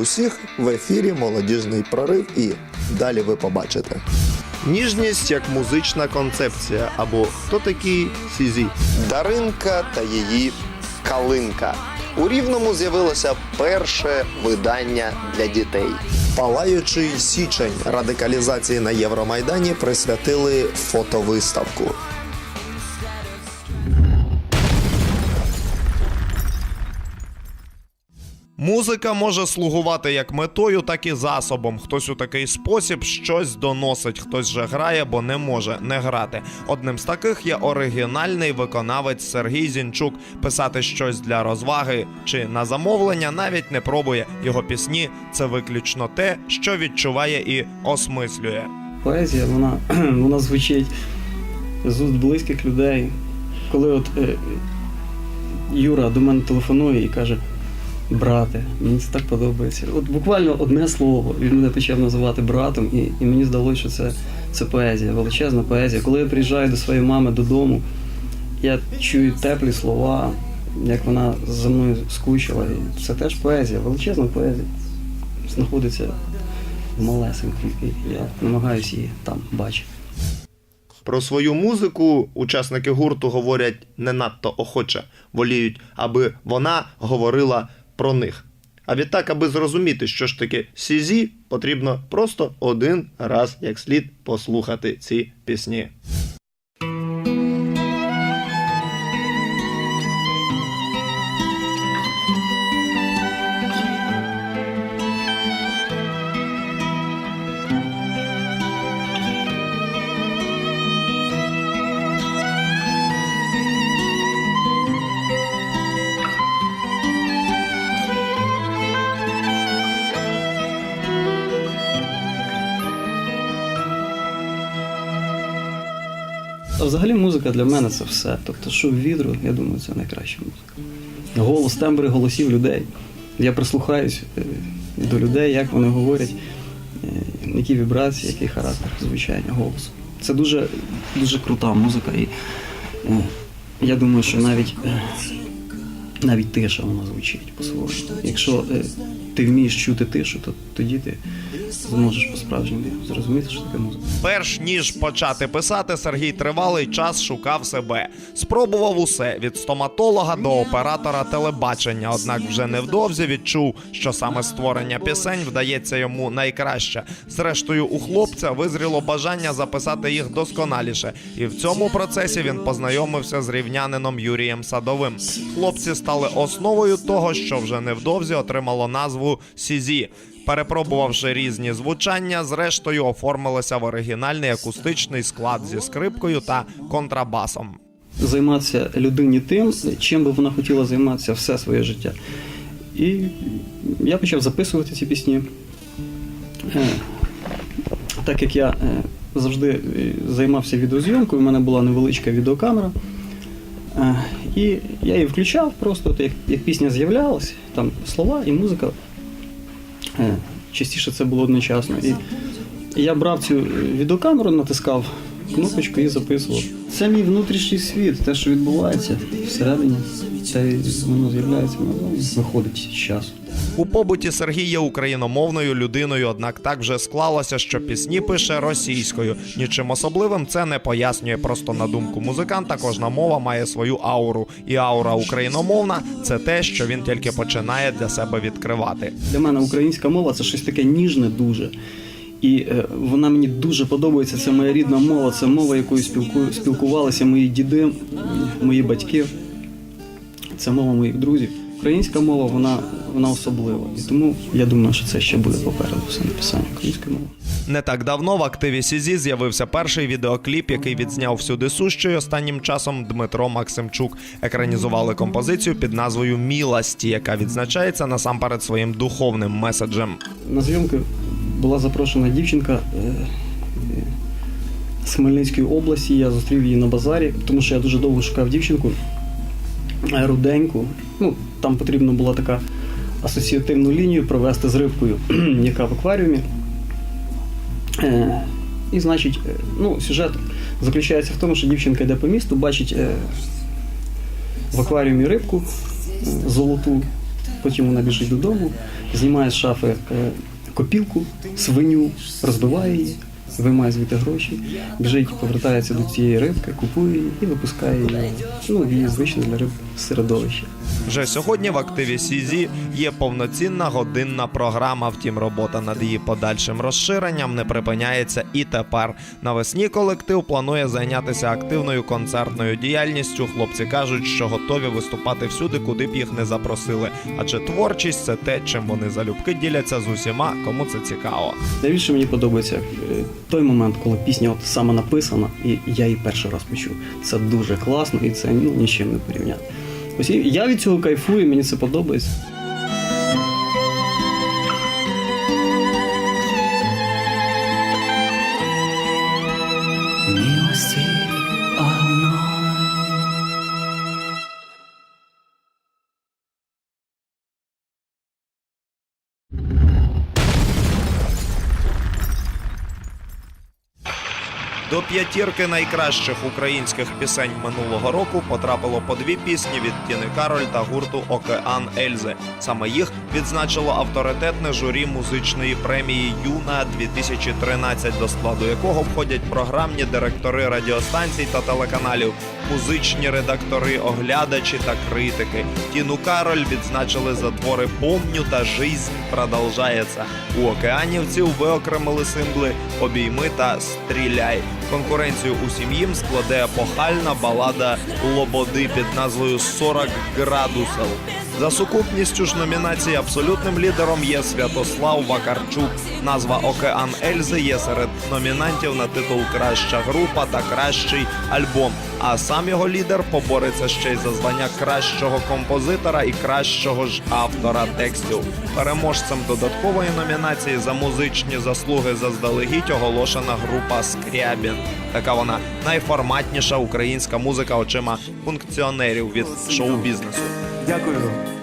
Усіх в ефірі Молодіжний прорив і далі ви побачите. Ніжність як музична концепція або хто такий Сізі. Даринка та її калинка. У Рівному з'явилося перше видання для дітей. Палаючий січень радикалізації на Євромайдані присвятили фотовиставку. Музика може слугувати як метою, так і засобом. Хтось у такий спосіб щось доносить, хтось же грає, бо не може не грати. Одним з таких є оригінальний виконавець Сергій Зінчук. Писати щось для розваги чи на замовлення навіть не пробує. Його пісні це виключно те, що відчуває і осмислює. Поезія, вона, вона звучить з уст близьких людей. Коли от е, Юра до мене телефонує і каже: брате, мені це так подобається. От буквально одне слово, він мене почав називати братом, і, і мені здалося, що це, це поезія, величезна поезія. Коли я приїжджаю до своєї мами додому, я чую теплі слова, як вона за мною скучила. І це теж поезія, величезна поезія. Знаходиться в малесенькому, і я намагаюся її там бачити. Про свою музику учасники гурту говорять не надто охоче, воліють, аби вона говорила про них. А відтак, аби зрозуміти, що ж таке Сізі, потрібно просто один раз як слід послухати ці пісні. А взагалі музика для мене це все. Тобто, що відру, я думаю, це найкраща музика. Голос, тембри голосів людей. Я прислухаюсь е, до людей, як вони говорять, е, які вібрації, який характер звучання голосу. Це дуже, дуже крута музика. І е, я думаю, що навіть, навіть тиша вона звучить по-своєму. Якщо ти вмієш чути тишу, то тоді ти зможеш по-справжньому зрозуміти, що таке музика. Перш ніж почати писати, Сергій тривалий час шукав себе. Спробував усе від стоматолога до оператора телебачення. Однак вже невдовзі відчув, що саме створення пісень вдається йому найкраще. Зрештою, у хлопця визріло бажання записати їх досконаліше, і в цьому процесі він познайомився з рівнянином Юрієм Садовим. Хлопці стали основою того, що вже невдовзі отримало назву Сізі. Перепробувавши різні звучання, зрештою оформилися в оригінальний акустичний склад зі скрипкою та контрабасом. займатися людині тим, чим би вона хотіла займатися все своє життя. І я почав записувати ці пісні. Е, Так як я е, завжди е, займався відеозйомкою, у мене була невеличка відеокамера. І я її включав просто, як, пісня з'являлась, там слова і музика. Е, Частіше це було одночасно. І я брав цю відеокамеру, натискав кнопочку і записував. Це мій внутрішній світ, те, що відбувається всередині, це воно з'являється, воно виходить з часу. У побуті Сергій є україномовною людиною, однак так вже склалося, що пісні пише російською. Нічим особливим це не пояснює. Просто на думку музиканта, кожна мова має свою ауру, і аура україномовна це те, що він тільки починає для себе відкривати. Для мене українська мова це щось таке ніжне дуже. І е, вона мені дуже подобається. Це моя рідна мова, це мова, якою спілкую, спілкувалися мої діди, мої батьки. Це мова моїх друзів. Українська мова, вона, вона особлива. І тому я думаю, що це ще буде попереду все написання української мови. Не так давно в активі Сізі з'явився перший відеокліп, який відзняв всюди сущою останнім часом Дмитро Максимчук. Екранізували композицію під назвою Міласті, яка відзначається насамперед своїм духовним меседжем. На зйомки була запрошена дівчинка е, з Хмельницької області. Я зустрів її на базарі, тому що я дуже довго шукав дівчинку е, руденьку. Ну, там потрібна була така асоціативну лінію провести з рибкою, яка в акваріумі. Е, І, значить, е, ну, сюжет заключається в тому, що дівчинка йде по місту, бачить е, в акваріумі рибку золоту. Потім вона біжить додому, знімає з шафи копілку, свиню, розбиває її, виймає звідти гроші, біжить, повертається до цієї рибки, купує її і випускає її ну, її звичне для риб середовище. Вже сьогодні в активі CZ є повноцінна годинна програма. Втім, робота над її подальшим розширенням не припиняється і тепер. Навесні колектив планує зайнятися активною концертною діяльністю. Хлопці кажуть, що готові виступати всюди, куди б їх не запросили. Адже творчість це те, чим вони залюбки діляться з усіма, кому це цікаво. Найбільше мені подобається е, той момент, коли пісня от саме написана, і я її перший раз почув. Це дуже класно і це ну, нічим не порівняти. Ось я від цього кайфую, мені це подобається. П'ятірки найкращих українських пісень минулого року потрапило по дві пісні від Тіни Кароль та гурту Океан Ельзи. Саме їх відзначило авторитетне журі музичної премії Юна 2013, до складу якого входять програмні директори радіостанцій та телеканалів, музичні редактори, оглядачі та критики. Тіну Кароль відзначили за твори «Помню» та «Жизнь продовжається». У океанівців виокремили сингли Обійми та Стріляй. Конкуренцію усім їм складе похальна балада Лободи під назвою «40 градусів. За сукупністю ж номінацій абсолютним лідером є Святослав Вакарчук. Назва Океан Ельзи є серед номінантів на титул Краща група та кращий альбом. А сам його лідер побореться ще й за звання кращого композитора і кращого ж автора текстів. Переможцем додаткової номінації за музичні заслуги заздалегідь оголошена група Скрябін. Така вона найформатніша українська музика очима функціонерів від шоу-бізнесу. Дякую.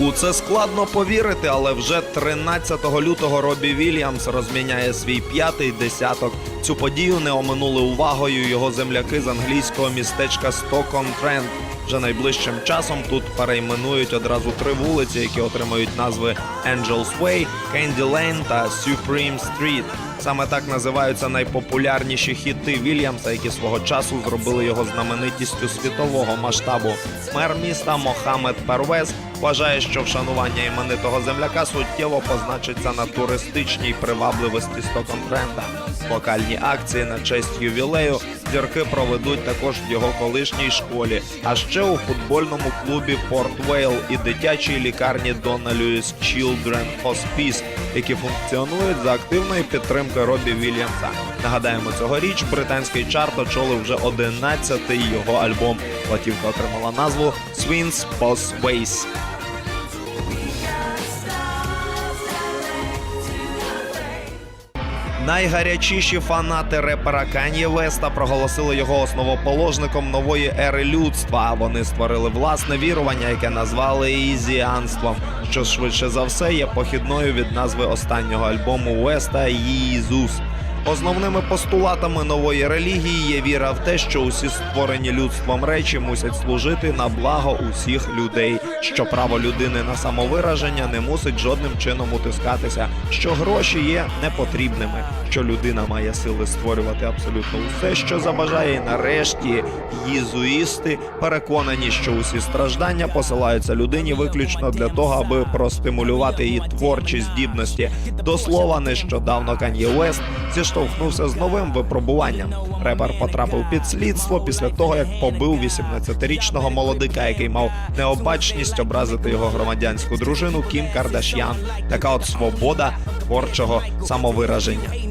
У це складно повірити, але вже 13 лютого Робі Вільямс розміняє свій п'ятий десяток. Цю подію не оминули увагою його земляки з англійського містечка Стокон Тренд. Вже найближчим часом тут перейменують одразу три вулиці, які отримають назви Angels Way, Candy Lane та Supreme Street. Саме так називаються найпопулярніші хіти Вільямса, які свого часу зробили його знаменитістю світового масштабу. Мер міста Мохамед Первез вважає, що вшанування іменитого земляка суттєво позначиться на туристичній привабливості Стоконтренда. Вокальні акції на честь ювілею зірки проведуть також в його колишній школі, а ще у футбольному клубі Порт Вейл і дитячій лікарні Дона Льюіс Children Hospice, які функціонують за активної підтримки Робі Вільямса. Нагадаємо, цьогоріч британський чарт очолив вже 11-й його альбом. Платівка отримала назву Swings Boss Ways. Найгарячіші фанати репера Кан'є Веста проголосили його основоположником нової ери людства. Вони створили власне вірування, яке назвали ізіанством, що швидше за все є похідною від назви останнього альбому Веста Єзус. Основними постулатами нової релігії є віра в те, що усі створені людством речі мусять служити на благо усіх людей, що право людини на самовираження не мусить жодним чином утискатися, що гроші є непотрібними, що людина має сили створювати абсолютно усе, що забажає. І нарешті єзуїсти переконані, що усі страждання посилаються людині виключно для того, аби простимулювати її творчі здібності. До слова, нещодавно Кан'є Уест зіштовхнувся з новим випробуванням. Репер потрапив під слідство після того, як побив 18-річного молодика, який мав необачність образити його громадянську дружину Кім Кардаш'ян. Така от свобода творчого самовираження.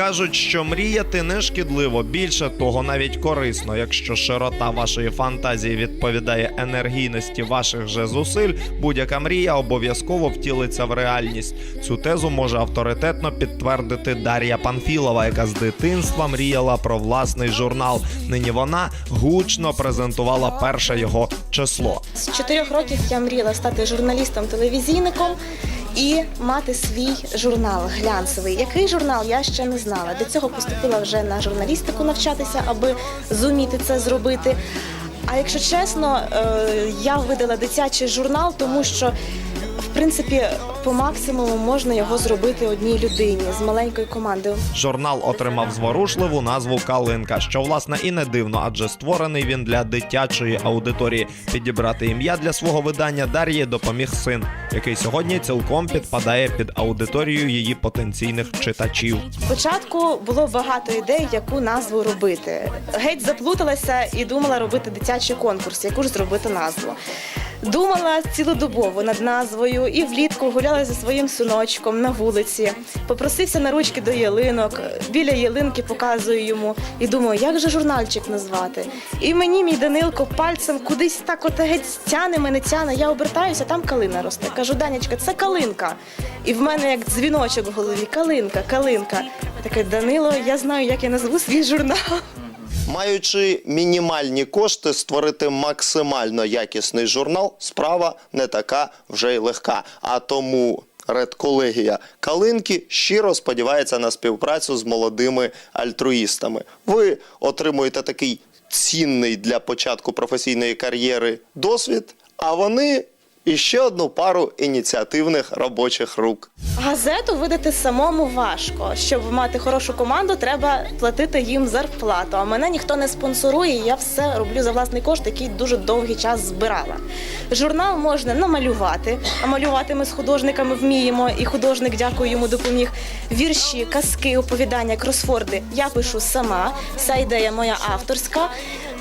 Кажуть, що мріяти не шкідливо, більше того, навіть корисно. Якщо широта вашої фантазії відповідає енергійності ваших же зусиль, будь-яка мрія обов'язково втілиться в реальність. Цю тезу може авторитетно підтвердити Дар'я Панфілова, яка з дитинства мріяла про власний журнал. Нині вона гучно презентувала перше його число. З чотирьох років я мріяла стати журналістом-телевізійником і мати свій журнал глянцевий. Який журнал я ще не знала. До цього поступила вже на журналістику навчатися, аби зуміти це зробити. А якщо чесно, е, я видала дитячий журнал, тому що в принципі по максимуму можна його зробити одній людині з маленької команди. Журнал отримав зворушливу назву Калинка, що власне і не дивно, адже створений він для дитячої аудиторії. Підібрати ім'я для свого видання Дар'ї допоміг син, який сьогодні цілком підпадає під аудиторію її потенційних читачів. Спочатку було багато ідей, яку назву робити. Геть заплуталася і думала робити дитячий конкурс, яку ж зробити назву. Думала цілодобово над назвою і влітку гуляла зі своїм синочком на вулиці. Попросився на ручки до ялинок. Біля ялинки показую йому і думаю, як же журнальчик назвати. І мені мій Данилко пальцем кудись так от геть тяне мене тяне. Я обертаюся, там калина росте. Кажу, Данячка, це калинка. І в мене як дзвіночок в голові. Калинка, калинка. Таке, Данило, я знаю, як я назву свій журнал. Маючи мінімальні кошти, створити максимально якісний журнал справа не така вже й легка. А тому редколегія Калинки щиро сподівається на співпрацю з молодими альтруїстами. Ви отримуєте такий цінний для початку професійної кар'єри досвід, а вони і ще одну пару ініціативних робочих рук. Газету видати самому важко. Щоб мати хорошу команду, треба платити їм зарплату. А мене ніхто не спонсорує. Я все роблю за власний кошт, який дуже довгий час збирала. Журнал можна намалювати, а малювати ми з художниками вміємо, і художник, дякую йому, допоміг. Вірші, казки, оповідання, кросфорди я пишу сама. Вся ідея моя авторська.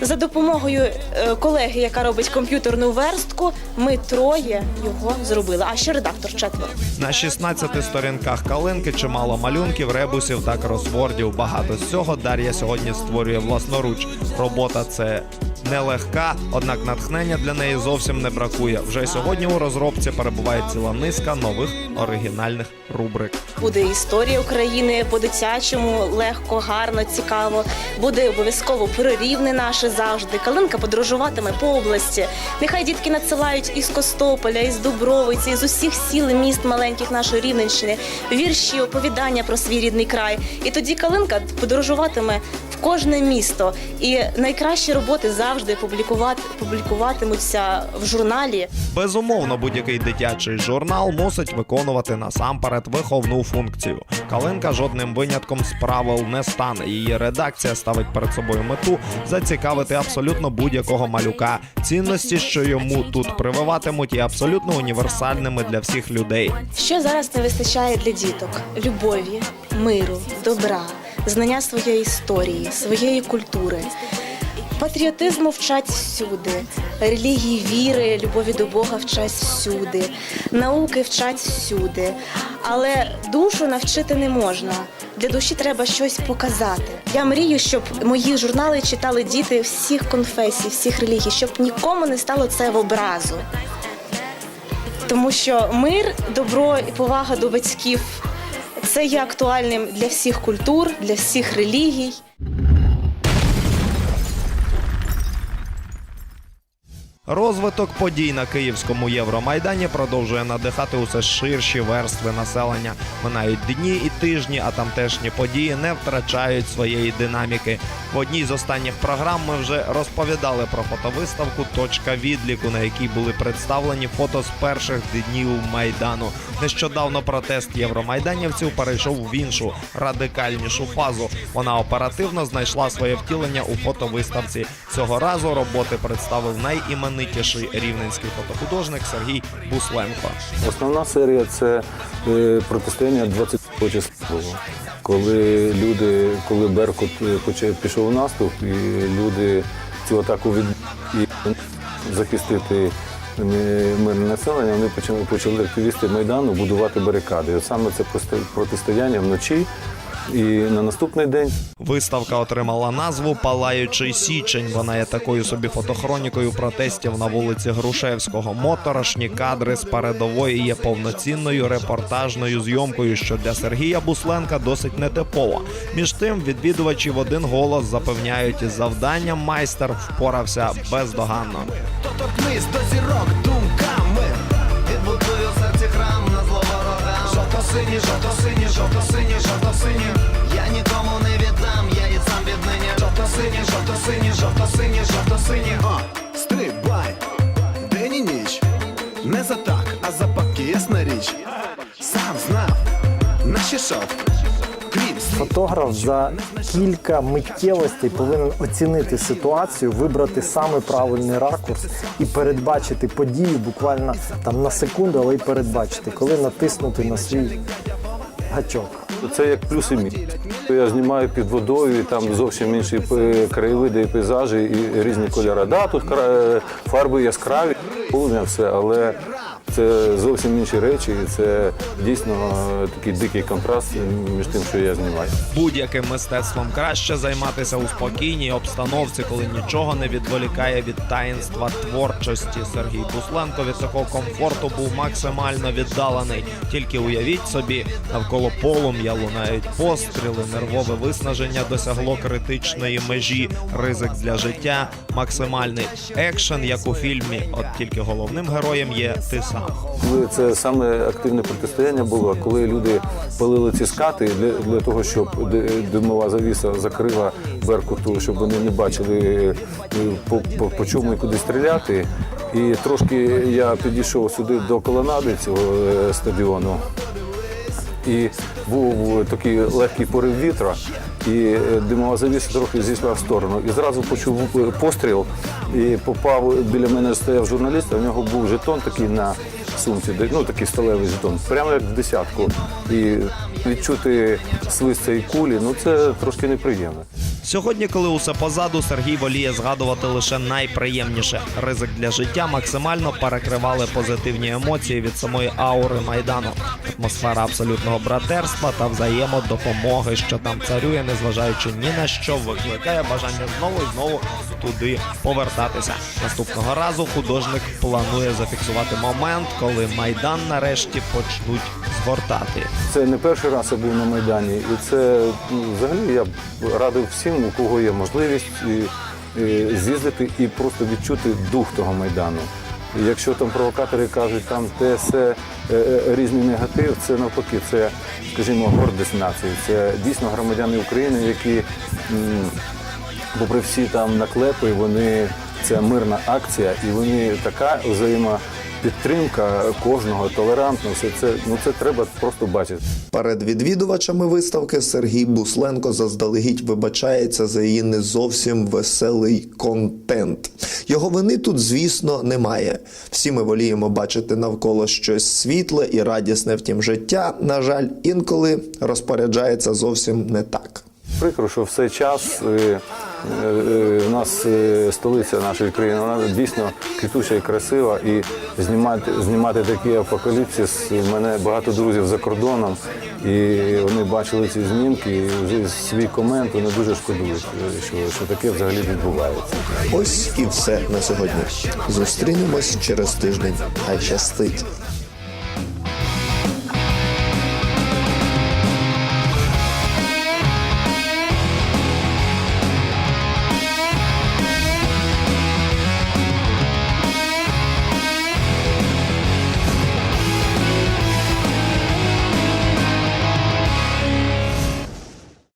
За допомогою е, колеги, яка робить комп'ютерну верстку, ми троє його зробили. А ще редактор четверо. На 16 сторінках калинки чимало малюнків, ребусів та кросвордів. Багато з цього Дар'я сьогодні створює власноруч. Робота це нелегка, однак натхнення для неї зовсім не бракує. Вже сьогодні у розробці перебуває ціла низка нових оригінальних рубрик. Буде історія України по-дитячому, легко, гарно, цікаво. Буде обов'язково прирівне наше завжди. Калинка подорожуватиме по області. Нехай дітки надсилають із Костополя, із Дубровиці, із усіх сіл міст маленьких нашої Рівненщини, вірші, оповідання про свій рідний край. І тоді Калинка подорожуватиме кожне місто. І найкращі роботи завжди публікувати публікуватимуться в журналі. Безумовно, будь-який дитячий журнал мусить виконувати насамперед виховну функцію. Калинка жодним винятком з правил не стане. Її редакція ставить перед собою мету зацікавити абсолютно будь-якого малюка. Цінності, що йому тут прививатимуть, є абсолютно універсальними для всіх людей. Що зараз не вистачає для діток? Любові, миру, добра, знання своєї історії, своєї культури. Патріотизму вчать всюди, релігії віри, любові до Бога вчать всюди, науки вчать всюди. Але душу навчити не можна. Для душі треба щось показати. Я мрію, щоб мої журнали читали діти всіх конфесій, всіх релігій, щоб нікому не стало це в образу. Тому що мир, добро і повага до батьків це є актуальним для всіх культур, для всіх релігій. Розвиток подій на київському Євромайдані продовжує надихати усе ширші верстви населення. Минають дні і тижні, а тамтешні події не втрачають своєї динаміки. В одній з останніх програм ми вже розповідали про фотовиставку Точка відліку, на якій були представлені фото з перших днів майдану. Нещодавно протест євромайданівців перейшов в іншу радикальнішу фазу. Вона оперативно знайшла своє втілення у фотовиставці. Цього разу роботи представив найіменитіший рівненський фотохудожник Сергій Бусленко. Основна серія це е, протистояння 20 числа. Коли люди, коли Беркут е, почав пішов у наступ, і люди цю атаку від і захистити е, мирне населення, вони почали, почали активісти Майдану будувати барикади. Саме це протистояння вночі І на наступний день Виставка отримала назву Палаючий січень. Вона є такою собі фотохронікою протестів на вулиці Грушевського. Моторошні кадри з передової є повноцінною репортажною зйомкою, що для Сергія Бусленка досить нетипово. Між тим, відвідувачі в один голос запевняють, із завданням майстер впорався бездоганно. Доторкнись до зірок ворогам Жовто-сині, жовто-сині, жовто-сині, жовто-сині. Я нікому не віддам, я і сам віднині. Жовто-сині, жовто-сині, жовто-сині, жовто-сині. А, стрибай, день і ніч. Не за так, а за пак, ясна річ. Сам знав, наші шов Фотограф за кілька миттєвостей повинен оцінити ситуацію, вибрати саме правильний ракурс і передбачити подію буквально там на секунду, але й передбачити, коли натиснути на свій гачок. це як плюс і мінус. Я знімаю під водою, і там зовсім інші е, краєвиди і пейзажі, і різні кольори. Да, тут кра- фарби яскраві, полум'я все, але це зовсім інші речі, і це дійсно такий дикий контраст між тим, що я знімаю. Будь-яким мистецтвом краще займатися у спокійній обстановці, коли нічого не відволікає від таїнства творчості. Сергій Бусленко від такого комфорту був максимально віддалений. Тільки уявіть собі, навколо полум'я лунають постріли, нервове виснаження досягло критичної межі, ризик для життя, максимальний екшен, як у фільмі. От тільки головним героєм є ти сам. Коли це саме активне протистояння було, коли люди палили ці скати для, для того, щоб димова завіса закрила Беркуту, щоб вони не бачили е, по, по, по чому і куди стріляти. І трошки я підійшов сюди до колонади цього е, стадіону. І був такий легкий порив вітра, і е, димова завіса трохи зійшла в сторону. І зразу почув е, постріл, і попав біля мене стояв журналіст, а в нього був жетон такий на сумці, ну такий сталевий жетон, прямо як в десятку. І відчути свист цієї кулі, ну це трошки неприємно. Сьогодні, коли усе позаду, Сергій воліє згадувати лише найприємніше. Ризик для життя максимально перекривали позитивні емоції від самої аури майдану. Атмосфера абсолютного братерства та взаємодопомоги, що там царює, незважаючи ні на що, викликає бажання знову і знову туди повертатися. Наступного разу художник планує зафіксувати момент, коли майдан нарешті почнуть згортати. Це не перший раз я був на Майдані, і це ну, взагалі я радив всім, у кого є можливість з'їздити і просто відчути дух того Майдану. Якщо там провокатори кажуть, там те все е, е, різний негатив, це навпаки, це, скажімо, гордість нації. Це дійсно громадяни України, які, попри всі там наклепи, вони це мирна акція, і вони така взаємопідтримка кожного, толерантно, все це ну це треба просто бачити. Перед відвідувачами виставки Сергій Бусленко заздалегідь вибачається за її не зовсім веселий контент. Його вини тут, звісно, немає. Всі ми воліємо бачити навколо щось світле і радісне, втім життя, на жаль, інколи розпоряджається зовсім не так. Прикро, що все час е, е, у нас е, столиця нашої країни, вона дійсно квітуча і красива. І знімати, знімати такі апокаліпсис. У мене багато друзів за кордоном, і вони бачили ці знімки, і вже свій комент вони дуже шкодують, е, що, що таке взагалі відбувається. Ось і все на сьогодні. Зустрінемось через тиждень. Хай щастить.